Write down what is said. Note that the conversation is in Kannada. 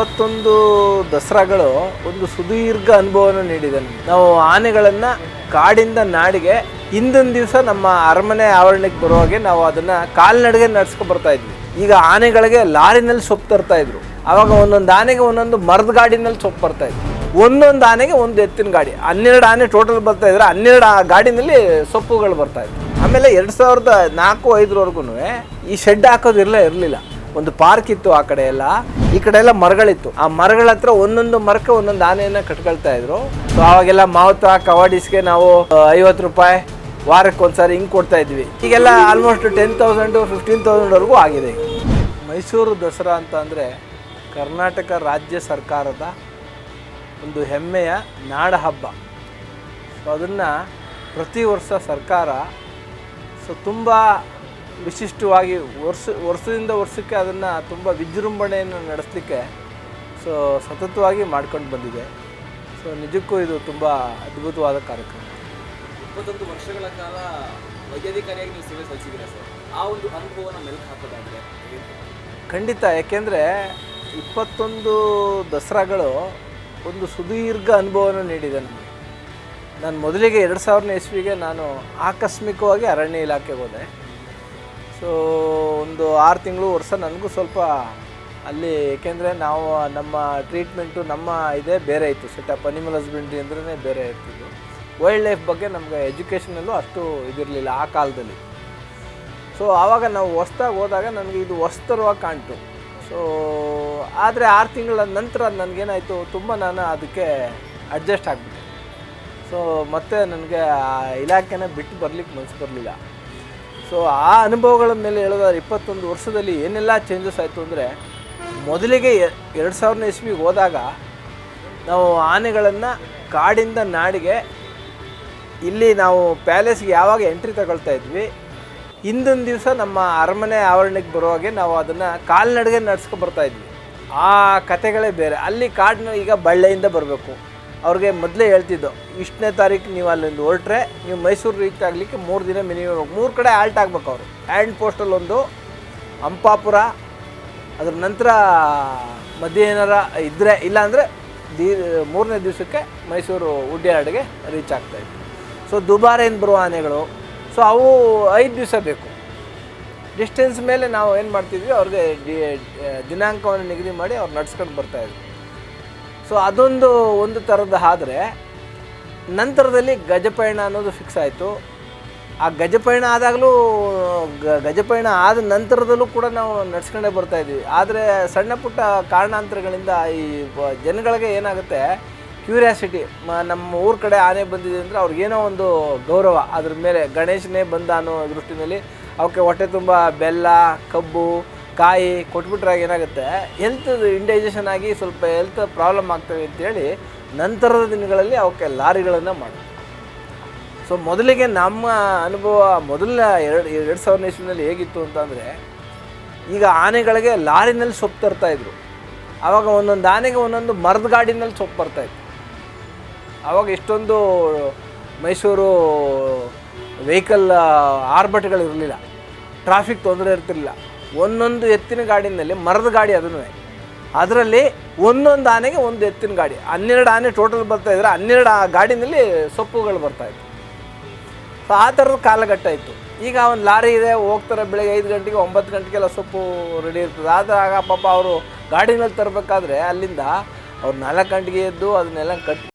ಇಪ್ಪತ್ತೊಂದು ದಸರಾಗಳು ಒಂದು ಸುದೀರ್ಘ ಅನುಭವವನ್ನು ನೀಡಿದೆ. ನಾವು ಆನೆಗಳನ್ನು ಕಾಡಿಂದ ನಾಡಿಗೆ ಹಿಂದಿನ ದಿವಸ ನಮ್ಮ ಅರಮನೆ ಆವರಣಕ್ಕೆ ಬರುವಾಗೆ ನಾವು ಅದನ್ನು ಕಾಲ್ನಡಿಗೆ ನಡ್ಸ್ಕೊ ಬರ್ತಾ ಇದ್ವಿ. ಈಗ ಆನೆಗಳಿಗೆ ಲಾರಿನಲ್ಲಿ ಸೊಪ್ಪು ತರ್ತಾ ಇದ್ರು. ಆವಾಗ ಒಂದೊಂದು ಆನೆಗೆ ಒಂದೊಂದು ಮರದ ಗಾಡಿನಲ್ಲಿ ಸೊಪ್ಪು ಬರ್ತಾ ಇದ್ರು ಒಂದೊಂದು ಆನೆಗೆ ಒಂದು ಎತ್ತಿನ ಗಾಡಿ. ಹನ್ನೆರಡು ಆನೆ ಟೋಟಲ್ ಬರ್ತಾ ಇದ್ರೆ ಹನ್ನೆರಡು ಆ ಗಾಡಿನಲ್ಲಿ ಸೊಪ್ಪುಗಳು ಬರ್ತಾ ಇದ್ವು ಆಮೇಲೆ ಎರಡು ಸಾವಿರದ ನಾಲ್ಕು ಐದರವರೆಗೂ ಈ ಶೆಡ್ ಹಾಕೋದಿರಲೇ ಇರಲಿಲ್ಲ. ಒಂದು ಪಾರ್ಕ್ ಇತ್ತು ಆ ಕಡೆ ಎಲ್ಲ. ಈ ಕಡೆ ಎಲ್ಲ ಮರಗಳಿತ್ತು. ಆ ಮರಗಳ ಹತ್ರ ಒಂದೊಂದು ಮರಕ್ಕೆ ಒಂದೊಂದು ಆನೆಯನ್ನ ಕಟ್ಕೊಳ್ತಾ ಇದ್ರು. ಸೊ ಅವಾಗೆಲ್ಲ ಮಾವುತ ಕವಾಡಿಸ್ಗೆ ನಾವು ಐವತ್ತು ರೂಪಾಯಿ ವಾರಕ್ಕೆ ಒಂದ್ಸಾರಿ ಹಿಂಗೆ ಕೊಡ್ತಾ ಇದ್ವಿ. ಈಗೆಲ್ಲ ಆಲ್ಮೋಸ್ಟ್ ಟೆನ್ ತೌಸಂಡು ಫಿಫ್ಟೀನ್ ತೌಸಂಡ್ವರೆಗೂ ಆಗಿದೆ. ಮೈಸೂರು ದಸರಾ ಅಂತ ಅಂದರೆ ಕರ್ನಾಟಕ ರಾಜ್ಯ ಸರ್ಕಾರದ ಒಂದು ಹೆಮ್ಮೆಯ ನಾಡ ಹಬ್ಬ. ಸೊ ಅದನ್ನು ಪ್ರತಿ ವರ್ಷ ಸರ್ಕಾರ ಸೊ ತುಂಬ ವಿಶಿಷ್ಟವಾಗಿ ವರ್ಷ ವರ್ಷದಿಂದ ವರ್ಷಕ್ಕೆ ಅದನ್ನು ತುಂಬ ವಿಜೃಂಭಣೆಯನ್ನು ನಡೆಸಲಿಕ್ಕೆ ಸೊ ಸತತವಾಗಿ ಮಾಡ್ಕೊಂಡು ಬಂದಿದೆ. ಸೊ ನಿಜಕ್ಕೂ ಇದು ತುಂಬ ಅದ್ಭುತವಾದ ಕಾರ್ಯಕ್ರಮ. ಇಪ್ಪತ್ತೊಂದು ವರ್ಷಗಳ ಕಾಲ ವೈದ್ಯಾಧಿಕಾರಿಯಾಗಿ ನೀವು ಸೇವೆ ಸಲ್ಲಿಸಿದ್ದೀರಾ ಸರ್? ಆ ಒಂದು ಅನುಭವನ ಮೆಲುಕು ಹಾಕೋದಾಗಿದೆ ಖಂಡಿತ ಯಾಕೆಂದರೆ ಇಪ್ಪತ್ತೊಂದು ದಸರಾಗಳು ಒಂದು ಸುದೀರ್ಘ ಅನುಭವವನ್ನು ನೀಡಿದೆ ನಮಗೆ. ನಾನು ಮೊದಲಿಗೆ ಎರಡು ಸಾವಿರನೇ ಇಸ್ವಿಗೆ ನಾನು ಆಕಸ್ಮಿಕವಾಗಿ ಅರಣ್ಯ ಇಲಾಖೆಗೆ ಹೋದೆ. ಸೊ, ಒಂದು ಆರು ತಿಂಗಳು ವರ್ಷ ನನಗೂ ಸ್ವಲ್ಪ ಅಲ್ಲಿ ಏಕೆಂದರೆ ನಾವು ನಮ್ಮ ಟ್ರೀಟ್ಮೆಂಟು ನಮ್ಮ ಇದೇ ಬೇರೆ ಇತ್ತು ಸೆಟಪ್ ಅನಿಮಲ್ ಹಸ್ಬೆಂಡ್ರಿ ಅಂದ್ರೆ ಬೇರೆ ಇರ್ತಿದ್ದು ವೈಲ್ಡ್ ಲೈಫ್ ಬಗ್ಗೆ ನಮಗೆ ಎಜುಕೇಷನಲ್ಲೂ ಅಷ್ಟು ಇದಿರಲಿಲ್ಲ ಆ ಕಾಲದಲ್ಲಿ. ಸೊ ಆವಾಗ ನಾವು ಹೊಸ್ದಾಗಿ ಹೋದಾಗ ನನಗೆ ಇದು ಹೊಸ್ತರವಾಗಿ ಕಾಣ್ತು. ಸೊ ಆದರೆ ಆರು ತಿಂಗಳ ನಂತರ ನನಗೇನಾಯಿತು, ತುಂಬ ನಾನು ಅದಕ್ಕೆ ಅಡ್ಜಸ್ಟ್ ಆಗಿಬಿಟ್ಟೆ. ಸೊ ಮತ್ತೆ ನನಗೆ ಆ ಇಲಾಖೆನ ಬಿಟ್ಟು ಬರಲಿಕ್ಕೆ ಮನಸ್ಸು ಬರಲಿಲ್ಲ. ಸೊ ಆ ಅನುಭವಗಳ ಮೇಲೆ ಹೇಳೋದಾದ್ರೆ ಇಪ್ಪತ್ತೊಂದು ವರ್ಷದಲ್ಲಿ ಏನೆಲ್ಲ ಚೇಂಜಸ್ ಆಯಿತು ಅಂದರೆ, ಮೊದಲಿಗೆ ಎರಡು ಸಾವಿರನೇ ಇಸ್ವಿಗೆ ಹೋದಾಗ ನಾವು ಆನೆಗಳನ್ನು ಕಾಡಿಂದ ನಾಡಿಗೆ ಇಲ್ಲಿ ನಾವು ಪ್ಯಾಲೇಸ್ಗೆ ಯಾವಾಗ ಎಂಟ್ರಿ ತಗೊಳ್ತಾ ಇದ್ವಿ. ಹಿಂದಿನ ದಿವಸ ನಮ್ಮ ಅರಮನೆ ಆವರಣಕ್ಕೆ ಬರುವಾಗೆ ನಾವು ಅದನ್ನು ಕಾಲ್ನಡಿಗೆ ಬರ್ತಾ ಇದ್ವಿ. ಆ ಕತೆಗಳೇ ಬೇರೆ. ಅಲ್ಲಿ ಕಾಡಿನ ಈಗ ಬಳ್ಳೆಯಿಂದ ಬರಬೇಕು. ಅವ್ರಿಗೆ ಮೊದಲೇ ಹೇಳ್ತಿದ್ದು, ಇಷ್ಟನೇ ತಾರೀಕು ನೀವು ಅಲ್ಲಿಂದ ಹೊರಟ್ರೆ ನೀವು ಮೈಸೂರು ರೀಚ್ ಆಗಲಿಕ್ಕೆ ಮೂರು ದಿನ ಮಿನಿಮಮ್ ಮೂರು ಕಡೆ ಆಲ್ಟ್ ಆಗ್ಬೇಕು ಅವರು. ಹ್ಯಾಂಡ್ ಪೋಸ್ಟಲ್ಲಿ ಒಂದು ಹಂಪಾಪುರ, ಅದ್ರ ನಂತರ ಮಧ್ಯೆ ಏನಾರ ಇದ್ದರೆ ಇಲ್ಲಾಂದರೆ ದೀ ಮೂರನೇ ದಿವಸಕ್ಕೆ ಮೈಸೂರು ಉಡ್ಯಾರ್ಡ್ಗೆ ರೀಚ್ ಆಗ್ತಾಯಿತ್ತು ಸೊ ದುಬಾರೇನು ಬರುವ ಆನೆಗಳು ಸೊ ಅವು ಐದು ದಿವಸ ಬೇಕು. ಡಿಸ್ಟೆನ್ಸ್ ಮೇಲೆ ನಾವು ಏನು ಮಾಡ್ತಿದ್ವಿ, ಅವ್ರಿಗೆ ಡಿ ದಿನಾಂಕವನ್ನು ನಿಗದಿ ಮಾಡಿ ಅವ್ರು ನಡ್ಸ್ಕೊಂಡು ಬರ್ತಾಯಿದ್ವಿ ಸೊ ಅದೊಂದು ಒಂದು ಥರದ ಆದರೆ, ನಂತರದಲ್ಲಿ ಗಜಪಯಣ ಅನ್ನೋದು ಫಿಕ್ಸ್ ಆಯಿತು. ಆ ಗಜಪಯಣ ಆದಾಗಲೂ ಗಜಪಯಣ ಆದ ನಂತರದಲ್ಲೂ ಕೂಡ ನಾವು ನಡ್ಸ್ಕೊಂಡೇ ಇದ್ವಿ. ಆದರೆ, ಸಣ್ಣ ಪುಟ್ಟ ಕಾರಣಾಂತರಗಳಿಂದ ಈ ಜನಗಳಿಗೆ ಏನಾಗುತ್ತೆ, ಕ್ಯೂರಿಯಾಸಿಟಿ ನಮ್ಮ ಊರ ಕಡೆ ಆನೆ ಬಂದಿದೆ ಅಂದರೆ ಅವ್ರಿಗೇನೋ ಒಂದು ಗೌರವ. ಅದ್ರ ಮೇಲೆ ಗಣೇಶನೇ ಬಂದ ಅನ್ನೋ ದೃಷ್ಟಿನಲ್ಲಿ ಅವಕ್ಕೆ ಹೊಟ್ಟೆ ತುಂಬ ಬೆಲ್ಲ, ಕಬ್ಬು ಕಾಯಿ ಕೊಟ್ಬಿಟ್ರೆ ಏನಾಗುತ್ತೆ? ಹೆಲ್ತ್ ಇಂಡೈಜೆಷನ್ ಆಗಿ ಸ್ವಲ್ಪ ಹೆಲ್ತ್ ಪ್ರಾಬ್ಲಮ್ ಆಗ್ತವೆ ಅಂತೇಳಿ ನಂತರದ ದಿನಗಳಲ್ಲಿ ಅವಕ್ಕೆ ಲಾರಿಗಳನ್ನು ಮಾಡಿ ಸೊ ಮೊದಲಿಗೆ ನಮ್ಮ ಅನುಭವ ಮೊದಲನೇ ಎರಡು ಎರಡು ಸಾವಿರದ ಇಸ್ವಿನಲ್ಲಿ ಹೇಗಿತ್ತು ಅಂತಂದರೆ, ಈಗ ಆನೆಗಳಿಗೆ ಲಾರಿನಲ್ಲಿ ಸೊಪ್ಪು ತರ್ತಾಯಿದ್ರು ಆವಾಗ ಒಂದೊಂದು ಆನೆಗೆ ಒಂದೊಂದು ಮರದ ಗಾಡಿನಲ್ಲಿ ಸೊಪ್ಪು ಬರ್ತಾಯಿತ್ತು ಆವಾಗ ಇಷ್ಟೊಂದು ಮೈಸೂರು ವೆಹಿಕಲ್ ಆರ್ಭಟಗಳಿರಲಿಲ್ಲ. ಟ್ರಾಫಿಕ್ ತೊಂದರೆ ಇರ್ತಿರಲಿಲ್ಲ. ಒಂದೊಂದು ಎತ್ತಿನ ಗಾಡಿನಲ್ಲಿ ಮರದ ಗಾಡಿ ಅದನ್ನು ಅದರಲ್ಲಿ ಒಂದೊಂದು ಆನೆಗೆ ಒಂದು ಎತ್ತಿನ ಗಾಡಿ. ಹನ್ನೆರಡು ಆನೆ ಟೋಟಲ್ ಬರ್ತಾ ಇದ್ರೆ ಹನ್ನೆರಡು ಆ ಗಾಡಿನಲ್ಲಿ ಸೊಪ್ಪುಗಳು ಬರ್ತಾಯಿತ್ತು ಸೊ ಆ ಥರದ ಕಾಲಘಟ್ಟ ಇತ್ತು. ಈಗ ಒಂದು ಲಾರಿ ಇದೆ, ಹೋಗ್ತಾರೆ ಬೆಳಗ್ಗೆ ಐದು ಗಂಟೆಗೆ ಒಂಬತ್ತು ಗಂಟೆಗೆಲ್ಲ ಸೊಪ್ಪು ರೆಡಿ ಇರ್ತದೆ. ಆದಾಗ ಪಾಪ ಅವರು ಗಾಡಿನಲ್ಲಿ ತರಬೇಕಾದ್ರೆ ಅಲ್ಲಿಂದ ಅವ್ರು ನಾಲ್ಕು ಗಂಟೆಗೆ ಎದ್ದು ಅದನ್ನೆಲ್ಲ ಕಟ್